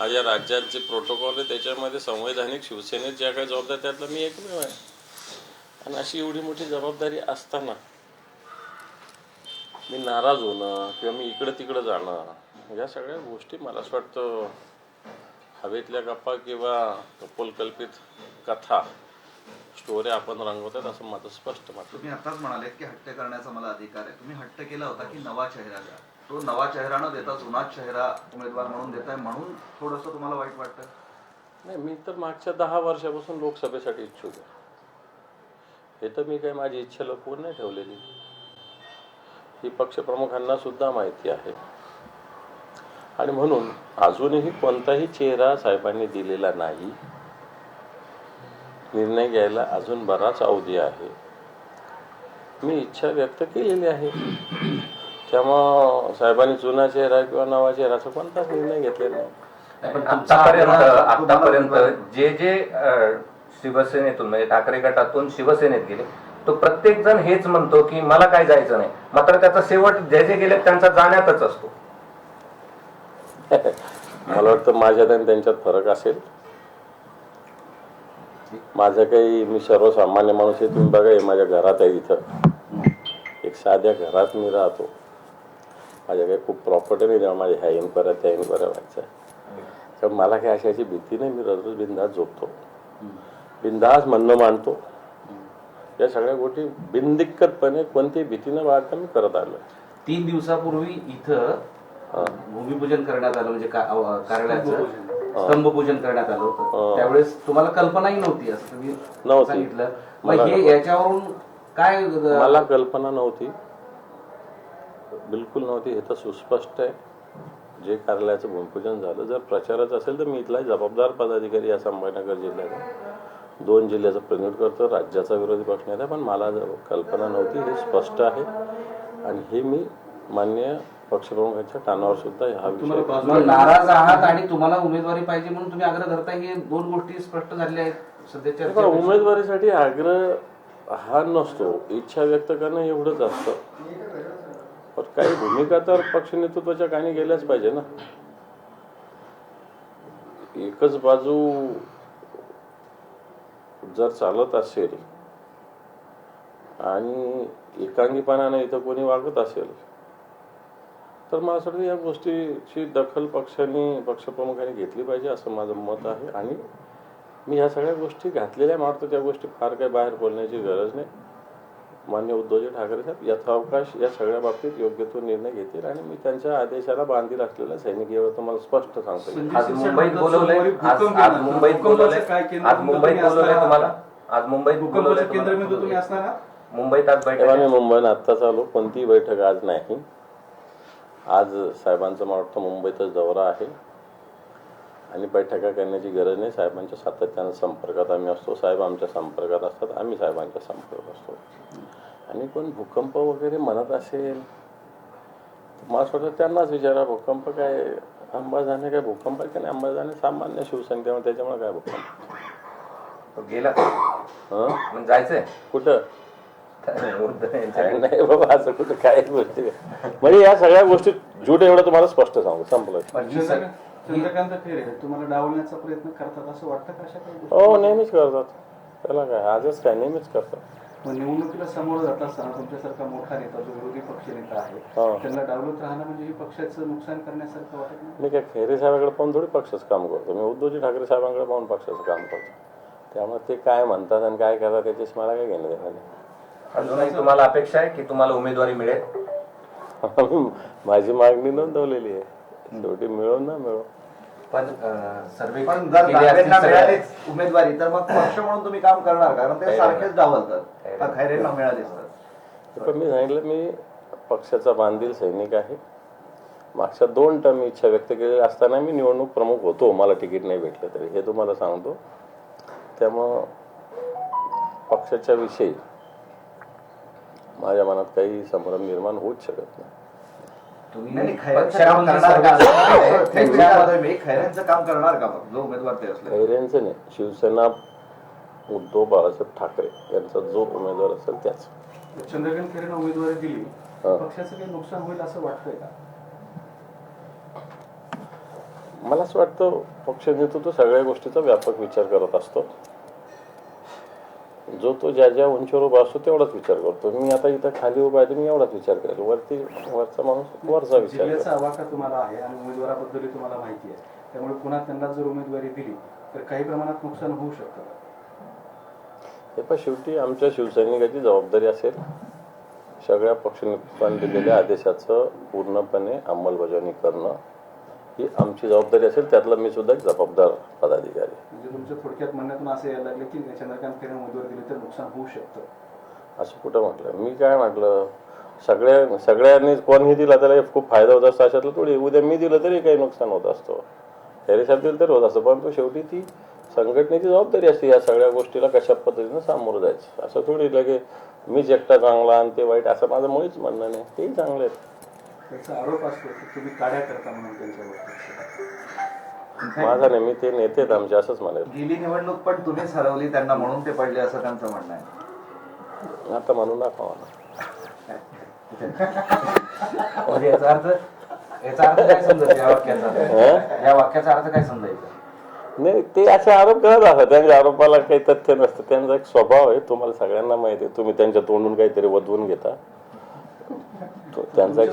आज या राज्यात जे प्रोटोकॉल आहे त्याच्यामध्ये संवैधानिक शिवसेनेत ज्या काही जबाबदारी त्यातला मी एकमेव आहे. आणि अशी एवढी मोठी जबाबदारी असताना मी नाराज होणं किंवा मी इकडं तिकडं जाणं या सगळ्या गोष्टी मला असं वाटतं हवेतल्या गप्पा किंवा कपोलकल्पित कथा स्टोऱ्या आपण रंगवतात असं माझं स्पष्ट मत. तुम्ही आताच म्हणाले की हट्ट करण्याचा मला अधिकार आहे. तुम्ही हट्ट केला होता की नवा चेहरा द्या. तो नवा चेहरा न देता जुनाच चेहरा उमेदवार म्हणून देताय म्हणून थोडस तुम्हाला वाईट वाटतं? नाही मी तर मागच्या दहा वर्षापासून लोकसभेसाठी इच्छुक आहे. हे तर मी काही माझी इच्छा लपवून नाही. ठेवलेली ही पक्षप्रमुखांना सुद्धा माहिती आहे. आणि म्हणून अजूनही कोणताही चेहरा साहेबांनी दिलेला नाही. निर्णय घ्यायला अजून बराच अवधी आहे. मी इच्छा व्यक्त केलेली आहे. त्यामुळं साहेबांनी जुना चेहरा किंवा नवा चेहरा असं कोणताच निर्णय घेतलेला नाही. आतापर्यंत जे जे शिवसेनेतून म्हणजे ठाकरे गटातून शिवसेनेत गेले तो प्रत्येक जण हेच म्हणतो की मला काय जायचं नाही. मात्र त्याचा शेवट जे जे गेले त्यांचा जाण्यातच असतो. मला वाटतं माझ्यात आणि त्यांच्यात फरक असेल. माझं काही मी सर्वसामान्य माणूस आहे तुम्ही बघा हे माझ्या घरात आहे इथं. एक साध्या घरात मी राहतो. माझ्या काही खूप प्रॉपर्टी नाही तेव्हा माझ्या ह्या इन्क्वायऱ्या त्या इन्क्वायऱ्या व्हायच्या तर मला काही अशाची भीती नाही मी रोज बिंदास झोपतो. बिंदास म्हणणं मांडतो या सगळ्या गोष्टी बिनदिक्कतपणे कोणतीही भीती न बाळगता मी करत आलो तीन दिवसापूर्वी इथं भूमिपूजन करण्यात आलं म्हणजे कार्यालयाचं. स्तंभपूजन करण्यात आलं होतं. त्यावेळेस तुम्हाला कल्पनाही नव्हती असं तुम्ही. सांगितलं. मग हे. याच्यावरून काय मला कल्पना नव्हती. बिलकुल नव्हती. हे तर सुस्पष्ट आहे. जे कार्यालयाचं भूमिपूजन झालं. जर प्रचाराचं असेल तर मी इथला जबाबदार पदाधिकारी या संभाजीनगर जिल्ह्याचा. दोन जिल्ह्याचं प्रतिनिधित्व करतो. राज्याचा विरोधी पक्ष नेता पण मला जर कल्पना नव्हती हे स्पष्ट आहे. आणि हे मी मान्य पक्षप्रमुखांच्या कानावर सुद्धा हा विषय नाराज आहात आणि तुम्हाला उमेदवारी पाहिजे म्हणून तुम्ही आग्रह धरताय हे दोन गोष्टी स्पष्ट झालेल्या आहेत सध्याच्या उमेदवारीसाठी आग्रह हा नसतो इच्छा व्यक्त करणं एवढंच असतं. पण काही भूमिका तर पक्ष नेतृत्वाच्या काही गेल्याच पाहिजे ना. एकच बाजू जर चालत असेल आणि एकांगीपणाने इथं कोणी वागत असेल तर मला असं वाटतं या गोष्टीची दखल पक्षांनी पक्षप्रमुखांनी घेतली पाहिजे असं माझं मत आहे. आणि मी ह्या सगळ्या गोष्टी घातलेल्या मारतो त्या गोष्टी फार काही बाहेर बोलण्याची गरज नाही. मान्य उद्धवजी ठाकरे साहेब यथावकाश या सगळ्या बाबतीत योग्य तो निर्णय घेतील आणि मी त्यांच्या आदेशाला बांधील असलेला सैनिक यावर तुम्हाला स्पष्ट सांगतो. आज मुंबईत बोलवलंय. आज आज मुंबईत बोलवलंय. आज मुंबईत बोलवलंय तुम्हाला? आज मुंबईत बोलवलंय केंद्रबिंदू तुम्ही तुम्हाला? असणार मुंबईत आज बैठक मी आत्ताच आलो. कोणतीही बैठक आज नाही. आज साहेबांचा मला वाटतं मुंबईतच दौरा आहे. आणि बैठका करण्याची गरज नाही. साहेबांच्या सातत्यानं संपर्कात आम्ही असतो. साहेब आमच्या संपर्कात असतात. आम्ही साहेबांच्या संपर्कात असतो. आणि कोण भूकंप वगैरे म्हणत असेल मला वाटतं त्यांनाच विचारा भूकंप काय अंबाजाने काय भूकंप आहे का नाही? अंबाजाने सामान्य त्यामुळे त्याच्यामुळे काय भूकंप? गेला. हं? जायचंय? कुठं? नाही बाबा असं कुठं काय गोष्टी नाही. म्हणजे या सगळ्या गोष्टी झूट एवढं तुम्हाला स्पष्ट सांगू संपलं चंद्रकांत चंद्रकांत खैरे तुम्हाला डावलण्याचा प्रयत्न करतात असं वाटतं का अशा? हो नेहमीच करतात त्याला काय आजच काय नेहमीच करतात निवडणुकीला समोर जात असताना तुमच्यासारखा मोठा नेता जो विरोधी पक्षनेता आहे हो. त्यांना डावलत राहणं म्हणजे हे पक्षाचं नुकसान करण्यासारखं वाटत नाही मी काय खैरे साहेबांकडे पाहून थोडी पक्षाचं काम करतो मी उद्धवजी ठाकरे साहेबांकडे पाहून पक्षाचं काम करतो त्यामुळे ते काय म्हणतात आणि काय करतात त्याच्याशी मला काय घेणं देणं नाही. अजूनही तुम्हाला अपेक्षा आहे की तुम्हाला उमेदवारी मिळेल? माझी मागणी नोंदवलेली आहे. शेवटी मिळो ना मिळो. पण सर्वे पण जर दानवेंना मिळालीच उमेदवारी तर मग पक्ष म्हणून तुम्ही काम करणार? कारण ते सारखेच डावलतात. का खैरेंना मिळालीच तर. पण मी सांगितलं मी पक्षाचा बांधील सैनिक आहे. मागच्या दोन टर्म इच्छा व्यक्त केलेली असताना मी निवडणूक प्रमुख होतो. मला तिकीट नाही भेटलं तरी. हे तुम्हाला सांगतो. त्यामुळं पक्षाच्या विषयी माझ्या मनात काही संभ्रम निर्माण होऊच शकत नाही. तुम्ही नाही, नाही, खैरेंचं काम पक्षामध्ये करणार का? सर्व- तेच विचारतोय मी खैरेंचं काम करणार का? मग जो उमेदवार ते असले. खैरेंचं नाही शिवसेना उद्धव बाळासाहेब ठाकरे यांचा जो उमेदवार असेल त्याच. चंद्रकांत खैरेंना उमेदवारी दिली. हा. पक्षाचं काही नुकसान होईल असं वाटतंय का? मला असं वाटतं पक्ष नेतृत्व सगळ्या गोष्टीचा व्यापक विचार करत असतो. जो तो ज्या ज्या उंचीवर उभा असतो तेवढाच विचार करतो. मी आता इथं खाली उभा आहे तर मी एवढाच विचार करेल. वरती वरचा माणूस वरचा विचार करेल तुम्हाला आहे आणि उमेदवाराबद्दलही तुम्हाला माहिती आहे. त्यामुळे पुन्हा त्यांना जर उमेदवारी दिली तर काही प्रमाणात नुकसान होऊ शकतं हे पण शेवटी आमच्या शिवसैनिकाची जबाबदारी असेल. सगळ्या पक्षनेतृत्वाने दिलेल्या आदेशाचं पूर्णपणे अंमलबजावणी करणं. ही आमची जबाबदारी असेल त्यातला मी सुद्धा एक जबाबदार पदाधिकारी. म्हणजे तुमच्या थोडक्यात म्हणण्यातून असं यायला लागले की चंद्रकांत खैरे उमेदवारी दिली तर नुकसान होऊ शकतं. असं कुठं म्हटलं? मी काय म्हटलं? सगळ्या सगळ्यांनी कोणीही दिला त्याला खूप फायदा होत असतो अशातलं थोडी. उद्या मी दिलं तरी काही नुकसान होत असतो. साहेब दिलं तरी होत असतं परंतु शेवटी ती संघटनेची जबाबदारी असते या सगळ्या गोष्टीला कशा पद्धतीनं सामोरं जायचं? असं थोडी लगे मीच एकटा चांगला आणि ते वाईट असं माझं मुळीच म्हणणं नाही. तेही चांगले आहेत. त्याचा आरोप असतो की तुम्ही काड्या करता म्हणून त्यांच्यावर माझा नाही मी ते नेते आमचे असंच म्हणेल गेली निवडणूक पण तुम्हीच हरवली त्यांना म्हणून ते पडले असं त्यांचं म्हणणं आहे. आता दाखवा मला. म्हणजे याचा अर्थ याचा अर्थ काय समजायचा या वाक्याचा? या वाक्याचा अर्थ काय समजायचा नाही ते असे आरोप करत असतात. त्यांच्या आरोपाला काही तथ्य नसतं. त्यांचा एक स्वभाव आहे तुम्हाला सगळ्यांना माहिती आहे. तुम्ही त्यांच्या तोंडून काहीतरी वधवून घेता. त्यांचा एक